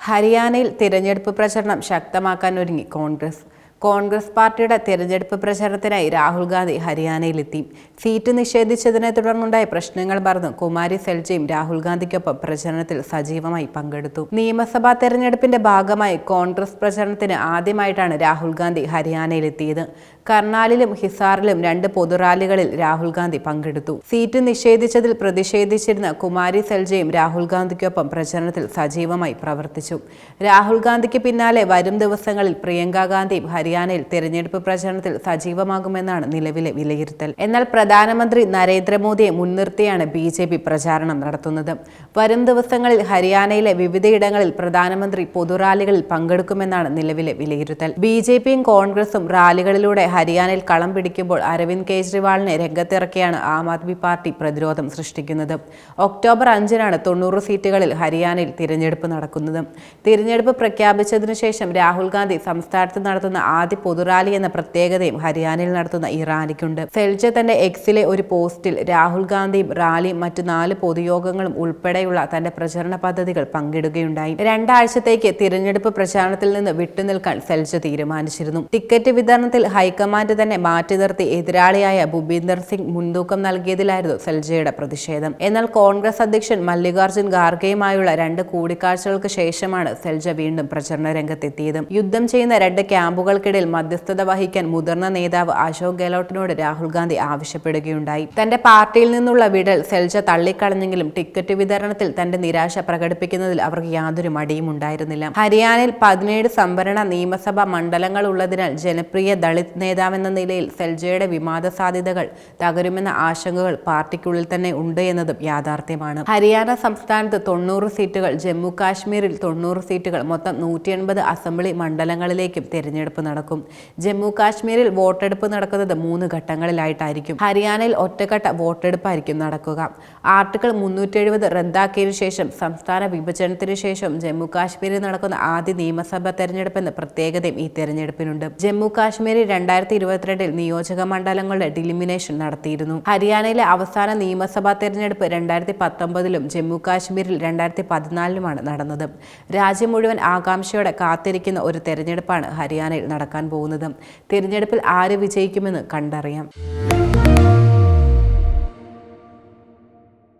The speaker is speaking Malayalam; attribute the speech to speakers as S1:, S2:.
S1: ഹരിയാനയിൽ തിരഞ്ഞെടുപ്പ് പ്രചരണം ശക്തമാക്കാൻ ഒരുങ്ങി കോൺഗ്രസ്. കോൺഗ്രസ് പാർട്ടിയുടെ തിരഞ്ഞെടുപ്പ് പ്രചരണത്തിനായി രാഹുൽ ഗാന്ധി ഹരിയാനയിലെത്തി. സീറ്റ് നിഷേധിച്ചതിനെ തുടർന്നുണ്ടായ പ്രശ്നങ്ങൾ മറന്ന് കുമാരി സെൽജയും രാഹുൽ ഗാന്ധിക്കൊപ്പം പ്രചരണത്തിൽ സജീവമായി പങ്കെടുത്തു. നിയമസഭാ തെരഞ്ഞെടുപ്പിന്റെ ഭാഗമായി കോൺഗ്രസ് പ്രചരണത്തിന് ആദ്യമായിട്ടാണ് രാഹുൽ ഗാന്ധി ഹരിയാനയിലെത്തിയത്. കർണാലിലും ഹിസാറിലും രണ്ട് പൊതുറാലികളിൽ രാഹുൽ ഗാന്ധി പങ്കെടുത്തു. സീറ്റ് നിഷേധിച്ചതിൽ പ്രതിഷേധിച്ചിരുന്ന കുമാരി സെൽജയും രാഹുൽ ഗാന്ധിക്കൊപ്പം പ്രചരണത്തിൽ സജീവമായി പ്രവർത്തിച്ചു. രാഹുൽ ഗാന്ധിക്ക് പിന്നാലെ വരും ദിവസങ്ങളിൽ പ്രിയങ്ക ഗാന്ധിയും ഹരിയാനയിൽ തെരഞ്ഞെടുപ്പ് പ്രചരണത്തിൽ സജീവമാകുമെന്നാണ് നിലവിലെ വിലയിരുത്തൽ. എന്നാൽ പ്രധാനമന്ത്രി നരേന്ദ്രമോദിയെ മുൻനിർത്തിയാണ് ബി ജെ പി പ്രചാരണം നടത്തുന്നത്. വരും ദിവസങ്ങളിൽ ഹരിയാനയിലെ വിവിധയിടങ്ങളിൽ പ്രധാനമന്ത്രി പൊതുറാലികളിൽ പങ്കെടുക്കുമെന്നാണ് നിലവിലെ വിലയിരുത്തൽ. ബി ജെ പിയും കോൺഗ്രസും റാലികളിലൂടെ ഹരിയാനയിൽ കളം പിടിക്കുമ്പോൾ അരവിന്ദ് കെജ്രിവാളിനെ രംഗത്തിറക്കിയാണ് ആം ആദ്മി പാർട്ടി പ്രതിരോധം സൃഷ്ടിക്കുന്നത്. ഒക്ടോബർ അഞ്ചിനാണ് തൊണ്ണൂറ് സീറ്റുകളിൽ ഹരിയാനയിൽ തിരഞ്ഞെടുപ്പ് നടക്കുന്നത്. തിരഞ്ഞെടുപ്പ് പ്രഖ്യാപിച്ചതിനു ശേഷം രാഹുൽ ഗാന്ധി സംസ്ഥാനത്ത് നടത്തുന്ന ആദ്യ പൊതുറാലി എന്ന പ്രത്യേകതയും ഹരിയാനയിൽ നടത്തുന്ന ഈ റാലിക്കുണ്ട്. സെൽജ തന്റെ എക്സിലെ ഒരു പോസ്റ്റിൽ രാഹുൽ ഗാന്ധിയും റാലിയും മറ്റു നാല് പൊതുയോഗങ്ങളും ഉൾപ്പെടെയുള്ള തന്റെ പ്രചരണ പദ്ധതികൾ പങ്കിടുകയുണ്ടായി. രണ്ടാഴ്ചത്തേക്ക് തിരഞ്ഞെടുപ്പ് പ്രചാരണത്തിൽ നിന്ന് വിട്ടുനിൽക്കാൻ സെൽജ തീരുമാനിച്ചിരുന്നു. ടിക്കറ്റ് വിതരണത്തിൽ ഹൈക്കമാൻഡ് തന്നെ മാറ്റി നിർത്തി എതിരാളിയായ ഭൂപീന്ദർ സിംഗ് മുൻതൂക്കം നൽകിയതിലായിരുന്നു സെൽജയുടെ പ്രതിഷേധം. എന്നാൽ കോൺഗ്രസ് അധ്യക്ഷൻ മല്ലികാർജുൻ ഖാർഗെയുമായുള്ള രണ്ട് കൂടിക്കാഴ്ചകൾക്ക് ശേഷമാണ് സെൽജ വീണ്ടും പ്രചരണ രംഗത്തെത്തിയത്. യുദ്ധം ചെയ്യുന്ന രണ്ട് ക്യാമ്പുകൾക്കിടയിൽ മധ്യസ്ഥത വഹിക്കാൻ മുതിർന്ന നേതാവ് അശോക് ഗെഹ്ലോട്ടിനോട് രാഹുൽ ഗാന്ധി ആവശ്യപ്പെടുകയുണ്ടായി. തന്റെ പാർട്ടിയിൽ നിന്നുള്ള വിടൽ സെൽജ തള്ളിക്കളഞ്ഞെങ്കിലും ടിക്കറ്റ് വിതരണത്തിൽ തന്റെ നിരാശ പ്രകടിപ്പിക്കുന്നതിൽ അവർക്ക് യാതൊരു മടിയും ഉണ്ടായിരുന്നില്ല. ഹരിയാനയിൽ പതിനേഴ് സംവരണ നിയമസഭാ മണ്ഡലങ്ങൾ ഉള്ളതിനാൽ ജനപ്രിയ ദളിത് നേതാവെന്ന നിലയിൽ സെൽജയുടെ വിവാദ സാധ്യതകൾ തകരുമെന്ന ആശങ്കകൾ പാർട്ടിക്കുള്ളിൽ തന്നെ ഉണ്ട് എന്നതും യാഥാർത്ഥ്യമാണ്. ഹരിയാന സംസ്ഥാനത്ത് തൊണ്ണൂറ് സീറ്റുകൾ ജമ്മു കാശ്മീരിൽ തൊണ്ണൂറ് സീറ്റുകൾ മൊത്തം നൂറ്റി അസംബ്ലി മണ്ഡലങ്ങളിലേക്കും തിരഞ്ഞെടുപ്പ് നടക്കും. ജമ്മു കാശ്മീരിൽ വോട്ടെടുപ്പ് നടക്കുന്നത് മൂന്ന് ഘട്ടങ്ങളിലായിട്ടായിരിക്കും. ഹരിയാനയിൽ ഒറ്റഘട്ട വോട്ടെടുപ്പായിരിക്കും നടക്കുക. ആർട്ടിക്കിൾ മുന്നൂറ്റി എഴുപത് റദ്ദാക്കിയതിനു ശേഷം സംസ്ഥാന വിഭജനത്തിനു ശേഷം ജമ്മു കാശ്മീരിൽ നടക്കുന്ന ആദ്യ നിയമസഭാ തെരഞ്ഞെടുപ്പെന്ന പ്രത്യേകതയും ഈ തെരഞ്ഞെടുപ്പിനുണ്ട്. ജമ്മു കാശ്മീരിൽ രണ്ടായിരത്തി ഇരുപത്തിരണ്ടിൽ നിയോജക മണ്ഡലങ്ങളുടെ ഡിലിമിനേഷൻ നടത്തിയിരുന്നു. ഹരിയാനയിലെ അവസാന നിയമസഭാ തെരഞ്ഞെടുപ്പ് രണ്ടായിരത്തി പത്തൊമ്പതിലും ജമ്മു കാശ്മീരിൽ രണ്ടായിരത്തി പതിനാലിലുമാണ് നടന്നത്. രാജ്യം മുഴുവൻ ആകാംക്ഷയോടെ കാത്തിരിക്കുന്ന ഒരു തെരഞ്ഞെടുപ്പാണ് ഹരിയാനയിൽ നടക്കാൻ പോകുന്നത്. തിരഞ്ഞെടുപ്പിൽ ആര് വിജയിക്കുമെന്ന് കണ്ടറിയാം.